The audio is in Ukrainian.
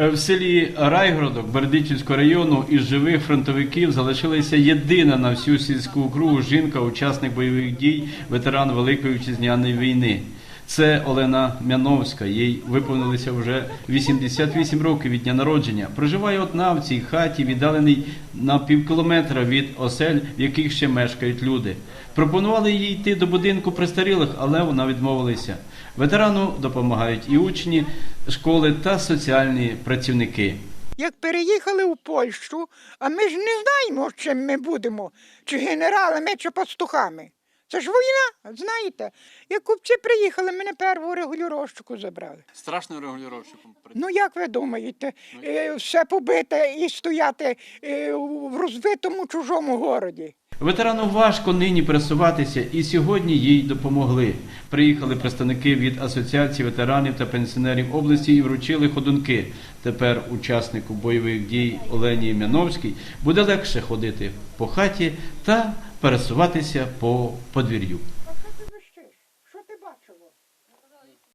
Е, В селі Райгородок Бердичівського району із живих фронтовиків залишилася єдина на всю сільську округу жінка, учасник бойових дій, ветеран Великої вітчизняної війни. Це Олена Мяновська. Їй виповнилося вже 88 років від дня народження. Проживає одна в цій хаті, віддалений на півкілометра від осель, в яких ще мешкають люди. Пропонували їй йти до будинку престарілих, але вона відмовилася. Ветерану допомагають і учні школи та соціальні працівники. Як переїхали у Польщу, а ми ж не знаємо, чим ми будемо, чи генералами, чи пастухами. Це ж війна, знаєте. Як купці приїхали, мене перву регулюровщику забрали. Страшним регулюровщиком. Ну як ви думаєте, е, все побите і стояти е, в розбитому чужому городі? Ветерану важко нині пересуватися, і сьогодні їй допомогли. Приїхали представники від Асоціації ветеранів та пенсіонерів області і вручили ходунки. Тепер учаснику бойових дій Олені Мяновській буде легше ходити по хаті та пересуватися по подвір'ю.